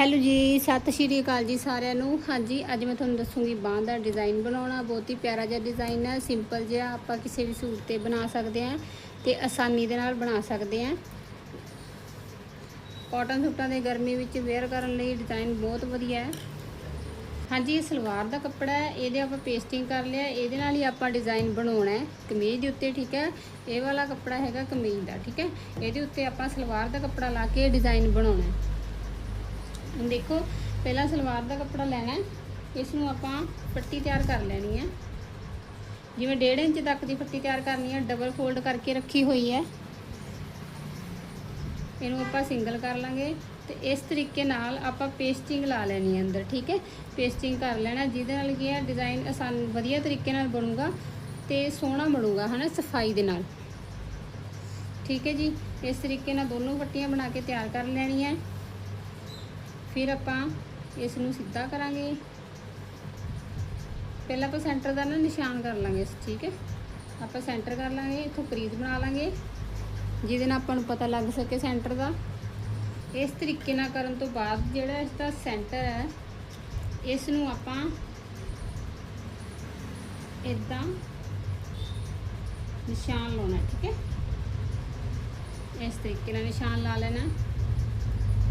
Hello ਜੀ, ਸਤਿ ਸ਼੍ਰੀ ਅਕਾਲ ਜੀ ਸਾਰਿਆਂ ਨੂੰ। ਹਾਂਜੀ, ਅੱਜ ਮੈਂ ਤੁਹਾਨੂੰ ਦੱਸੂਗੀ ਬਾਂਹ ਦਾ ਡਿਜ਼ਾਈਨ ਬਣਾਉਣਾ। ਬਹੁਤ ਹੀ ਪਿਆਰਾ ਜਿਹਾ ਡਿਜ਼ਾਈਨ ਹੈ ਸਿੰਪਲ ਜਿਹਾ ਆਪਾਂ ਕਿਸੇ ਵੀ ਸੂਟ ਤੇ ਬਣਾ ਸਕਦੇ ਹਾਂ ਤੇ ਆਸਾਨੀ ਦੇ ਨਾਲ ਬਣਾ ਸਕਦੇ ਹਾਂ। ਕਾਟਨ ਸੂਟਾਂ ਦੇ ਗਰਮੀ ਵਿੱਚ ਵੇਅਰ ਕਰਨ ਲਈ ਡਿਜ਼ਾਈਨ ਬਹੁਤ ਵਧੀਆ ਹੈ। ਹਾਂਜੀ, ਇਹ ਸਲਵਾਰ ਦਾ ਕੱਪੜਾ ਹੈ, ਇਹਦੇ ਆਪਾਂ ਪੇਸਟਿੰਗ ਕਰ ਲਿਆ, ਇਹਦੇ ਨਾਲ ਹੀ ਆਪਾਂ ਡਿਜ਼ਾਈਨ ਬਣਾਉਣਾ ਹੈ। ਕਮੀਜ਼ ਦੇ ਉੱਤੇ, ਠੀਕ ਹੈ, ਇਹ ਵਾਲਾ ਕੱਪੜਾ ਹੈਗਾ ਕਮੀਜ਼ ਦਾ, ਠੀਕ ਹੈ। ਇਹਦੇ ਉੱਤੇ ਆਪਾਂ ਸਲਵਾਰ ਦਾ ਕੱਪੜਾ ਲਾ ਕੇ ਡਿਜ਼ਾਈਨ ਬਣਾਉਣਾ ਹੈ। ਹੁਣ ਦੇਖੋ, ਪਹਿਲਾਂ ਸਲਵਾਰ ਦਾ ਕੱਪੜਾ ਲੈਣਾ ਇਸ ਨੂੰ ਆਪਾਂ ਪੱਟੀ ਤਿਆਰ ਕਰ ਲੈਣੀ ਹੈ। ਜਿਵੇਂ 1.5 ਇੰਚ ਤੱਕ ਦੀ ਪੱਟੀ ਤਿਆਰ ਕਰਨੀ ਹੈ ਡਬਲ ਫੋਲਡ ਕਰਕੇ ਰੱਖੀ ਹੋਈ ਹੈ। ਇਹਨੂੰ ਆਪਾਂ ਸਿੰਗਲ ਕਰ ਲਾਂਗੇ ਤੇ ਇਸ ਤਰੀਕੇ ਨਾਲ ਆਪਾਂ ਪੇਸਟਿੰਗ ਲਾ ਲੈਣੀ ਹੈ ਅੰਦਰ, ਠੀਕ ਹੈ? ਪੇਸਟਿੰਗ ਕਰ ਲੈਣਾ, ਜਿਹਦੇ ਨਾਲ ਕੀ ਹੈ ਡਿਜ਼ਾਈਨ ਆਸਾਨ, ਵਧੀਆ ਤਰੀਕੇ ਨਾਲ ਬਣੂਗਾ ਤੇ ਸੋਹਣਾ ਬਣੂਗਾ, ਹਨਾ, ਸਫ਼ਾਈ ਦੇ ਨਾਲ। ਠੀਕ ਹੈ ਜੀ? ਇਸ ਤਰੀਕੇ ਨਾਲ ਦੋਨੋਂ ਪੱਟੀਆਂ ਬਣਾ ਕੇ ਤਿਆਰ ਕਰ ਲੈਣੀ ਹੈ ਫਿਰ ਆਪਾਂ ਇਸ ਨੂੰ ਸਿੱਧਾ ਕਰਾਂਗੇ। ਪਹਿਲਾਂ ਆਪਾਂ ਸੈਂਟਰ ਦਾ ਨਾ ਨਿਸ਼ਾਨ ਕਰ ਲਾਂਗੇ ਇਸ ਠੀਕ ਹੈ? ਆਪਾਂ ਸੈਂਟਰ ਕਰ ਲਾਂਗੇ, ਇੱਥੋਂ ਕਰੀਜ਼ ਬਣਾ ਲਾਂਗੇ। ਜਿਹਦੇ ਨਾਲ ਆਪਾਂ ਨੂੰ ਪਤਾ ਲੱਗ ਸਕੇ ਸੈਂਟਰ ਦਾ। ਇਸ ਤਰੀਕੇ ਨਾਲ ਕਰਨ ਤੋਂ ਬਾਅਦ ਜਿਹੜਾ ਇਸ ਦਾ ਸੈਂਟਰ ਹੈ ਇਸ ਨੂੰ ਆਪਾਂ ਇਦਾਂ ਨਿਸ਼ਾਨ ਲਾਉਣਾ, ਠੀਕ ਹੈ? ਇਸ ਤਰੀਕੇ ਨਾਲ ਨਿਸ਼ਾਨ ਲਾ ਲੈਣਾ।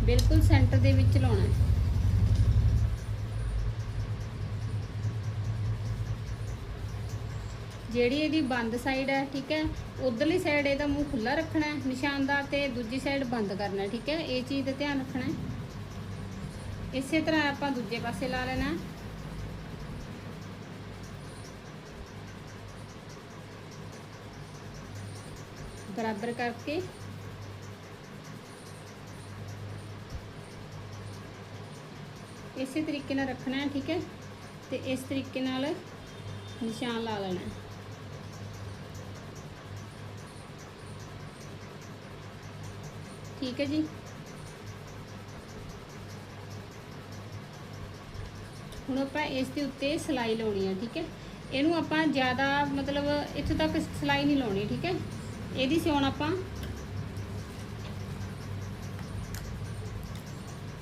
ਬਿਲਕੁਲ ਸੈਂਟਰ ਦੇ ਵਿੱਚ ਲਾਉਣਾ ਹੈ। ਜਿਹੜੀ ਇਹਦੀ ਬੰਦ ਸਾਈਡ ਹੈ, ਠੀਕ ਹੈ, ਉਧਰਲੀ ਸਾਈਡ ਇਹਦਾ ਮੂੰਹ ਖੁੱਲਾ ਰੱਖਣਾ ਹੈ, ਨਿਸ਼ਾਨ ਤੇ ਦੂਜੀ ਸਾਈਡ ਬੰਦ ਕਰਨਾ ਠੀਕ ਹੈ, ਇਹ ਚੀਜ਼ ਦਾ ਧਿਆਨ ਰੱਖਣਾ ਹੈ। ਇਸੇ ਤਰ੍ਹਾਂ ਆਪਾਂ ਦੂਜੇ ਪਾਸੇ ਲਾ ਲੈਣਾ ਬਰਾਬਰ ਕਰਕੇ ਇਸੇ ਤਰੀਕੇ ਨਾਲ ਰੱਖਣਾ ਹੈ, ਠੀਕ ਹੈ? ਤੇ ਇਸ ਤਰੀਕੇ ਨਾਲ ਨਿਸ਼ਾਨ ਲਾ ਲੈਣਾ ਹੈ। ਠੀਕ ਹੈ ਜੀ? ਹੁਣ ਆਪਾਂ ਇਸ ਦੇ ਉੱਤੇ ਸਲਾਈ ਲਾਉਣੀ ਹੈ, ਠੀਕ ਹੈ? ਇਹਨੂੰ ਆਪਾਂ ਜ਼ਿਆਦਾ ਮਤਲਬ ਇੱਥੋਂ ਤੱਕ ਸਲਾਈ ਨਹੀਂ ਲਾਉਣੀ, ਠੀਕ ਹੈ? ਇਹਦੀ ਸਿਉਣ ਆਪਾਂ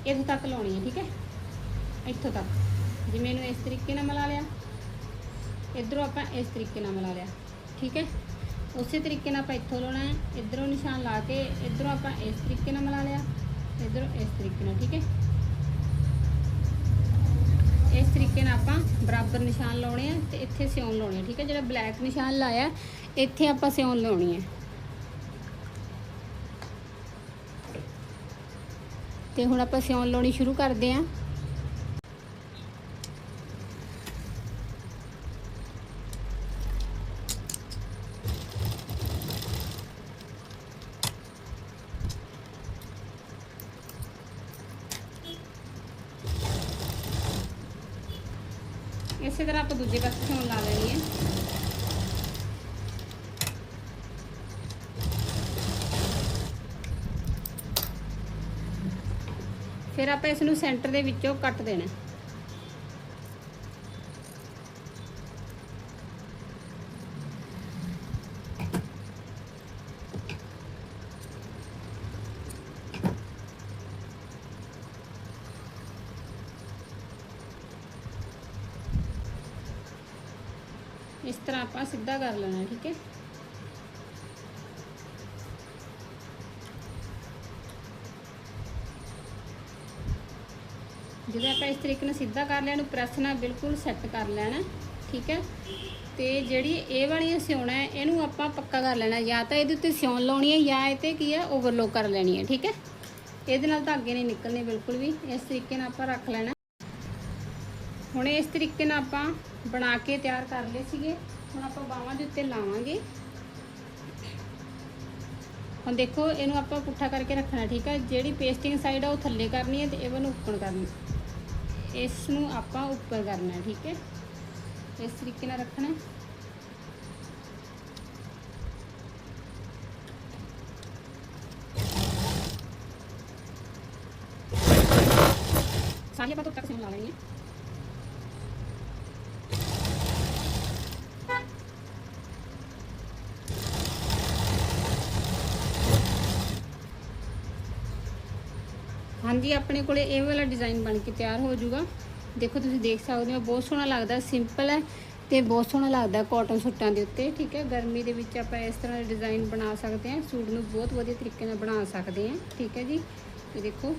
ਇੱਥੋਂ ਤੱਕ ਲਾਉਣੀ ਹੈ, ਠੀਕ ਹੈ? ਇੱਥੋਂ ਤੱਕ। ਜਿਵੇਂ ਇਹਨੂੰ ਇਸ ਤਰੀਕੇ ਨਾਲ ਮਿਲਾ ਲਿਆ, ਇਧਰੋਂ ਆਪਾਂ ਇਸ ਤਰੀਕੇ ਨਾਲ ਮਿਲਾ ਲਿਆ, ਠੀਕ ਹੈ? ਉਸੇ ਤਰੀਕੇ ਨਾਲ ਆਪਾਂ ਇੱਥੋਂ ਲਾਉਣਾ ਹੈ, ਇਧਰੋਂ ਨਿਸ਼ਾਨ ਲਾ ਕੇ ਇਧਰੋਂ ਆਪਾਂ ਇਸ ਤਰੀਕੇ ਨਾਲ ਮਿਲਾ ਲਿਆ, ਇਧਰੋਂ ਇਸ ਤਰੀਕੇ ਨਾਲ, ਠੀਕ ਹੈ? ਇਸ ਤਰੀਕੇ ਨਾਲ ਆਪਾਂ ਬਰਾਬਰ ਨਿਸ਼ਾਨ ਲਾਉਣੇ ਆ ਤੇ ਇੱਥੇ ਸਿਉਣ ਲਾਉਣੀ ਹੈ ਠੀਕ ਹੈ? ਜਿਹੜਾ ਬਲੈਕ ਨਿਸ਼ਾਨ ਲਾਇਆ, ਇੱਥੇ ਆਪਾਂ ਸਿਉਣ ਲਾਉਣੀ ਹੈ। ਤੇ ਹੁਣ ਆਪਾਂ ਸਿਉਣ ਲਾਉਣੀ ਸ਼ੁਰੂ ਕਰਦੇ ਆਂ ਇਸੇ ਤਰ੍ਹਾਂ ਆਪਾਂ ਦੂਜੇ ਪਾਸੇ ਸਿਉਣ ਲਾ ਲੈਣੀ ਹੈ। ਫਿਰ ਆਪਾਂ ਇਸ ਨੂੰ ਸੈਂਟਰ ਦੇ ਵਿੱਚੋਂ ਕੱਟ ਦੇਣਾ। ਇਸ ਤਰ੍ਹਾਂ ਆਪਾਂ ਸਿੱਧਾ ਕਰ ਲੈਣਾ, ਠੀਕ ਹੈ? ਜਦੋਂ ਆਪਾਂ ਇਸ ਤਰੀਕੇ ਨਾਲ ਸਿੱਧਾ ਕਰ ਲਿਆ, ਇਹਨੂੰ ਪ੍ਰੈਸ ਨਾਲ ਬਿਲਕੁਲ ਸੈੱਟ ਕਰ ਲੈਣਾ, ਠੀਕ ਹੈ? ਤੇ ਜਿਹੜੀ ਇਹ ਵਾਲੀ ਸਿਉਣਾ ਹੈ, ਇਹਨੂੰ ਆਪਾਂ ਪੱਕਾ ਕਰ ਲੈਣਾ, ਜਾਂ ਤਾਂ ਇਹਦੇ ਉੱਤੇ ਸਿਉਣ ਲਾਉਣੀ ਹੈ, ਜਾਂ ਇਹ ਤੇ ਕੀ ਹੈ ਓਵਰਲੋਕ ਕਰ ਲੈਣੀ ਹੈ, ਠੀਕ ਹੈ? ਇਹਦੇ ਨਾਲ ਧਾਗੇ ਨਹੀਂ ਨਿਕਲਣੇ ਬਿਲਕੁਲ ਵੀ, ਇਸ ਤਰੀਕੇ ਨਾਲ ਆਪਾਂ ਰੱਖ ਲੈਣਾ। ਹੁਣ ਇਸ ਤਰੀਕੇ ਨਾਲ ਆਪਾਂ ਬਣਾ ਕੇ ਤਿਆਰ ਕਰ ਲਏ ਸੀਗੇ। ਹੁਣ ਆਪਾਂ ਬਾਹਾਂ ਦੇ ਉੱਤੇ ਲਾਵਾਂਗੇ। ਹੁਣ ਦੇਖੋ, ਇਹਨੂੰ ਆਪਾਂ ਪੁੱਠਾ ਕਰਕੇ ਰੱਖਣਾ, ਠੀਕ ਹੈ ਜਿਹੜੀ ਪੇਸਟਿੰਗ ਸਾਈਡ ਆ, ਉਹ ਥੱਲੇ ਕਰਨੀ ਹੈ ਤੇ ਇਹ ਨੂੰ ਉੱਪਰ ਕਰਨੀ। ਇਸ ਨੂੰ ਆਪਾਂ ਉੱਪਰ ਕਰਨਾ ਹੈ, ਠੀਕ ਹੈ? ਇਸ ਤਰੀਕੇ ਨਾਲ ਰੱਖਣਾ। ਹੈ ਸਾਰੀ ਤੱਕ ਸਿਮ ਲਾ ਲੈਣੀ ਹੈ ਹਾਂਜੀ, ਆਪਣੇ ਕੋਲੇ ਇਹ ਵਾਲਾ ਡਿਜ਼ਾਈਨ ਬਣ ਕੇ ਤਿਆਰ ਹੋ ਜਾਊਗਾ। ਦੇਖੋ, ਤੁਸੀਂ ਦੇਖ ਸਕਦੇ ਹੋ, ਬਹੁਤ ਸੋਹਣਾ ਲੱਗਦਾ ਸਿੰਪਲ ਹੈ ਤੇ ਬਹੁਤ ਸੋਹਣਾ ਲੱਗਦਾ ਕਾਟਨ ਸੂਟਾਂ ਦੇ ਉੱਤੇ, ਠੀਕ ਹੈ। ਗਰਮੀ ਦੇ ਵਿੱਚ ਆਪਾਂ ਇਸ ਤਰ੍ਹਾਂ ਦੇ ਡਿਜ਼ਾਈਨ ਬਣਾ ਸਕਦੇ ਹਾਂ, ਸੂਟ ਨੂੰ ਬਹੁਤ ਵਧੀਆ ਤਰੀਕੇ ਨਾਲ ਬਣਾ ਸਕਦੇ ਹਾਂ, ਠੀਕ ਹੈ ਜੀ। ਇਹ ਦੇਖੋ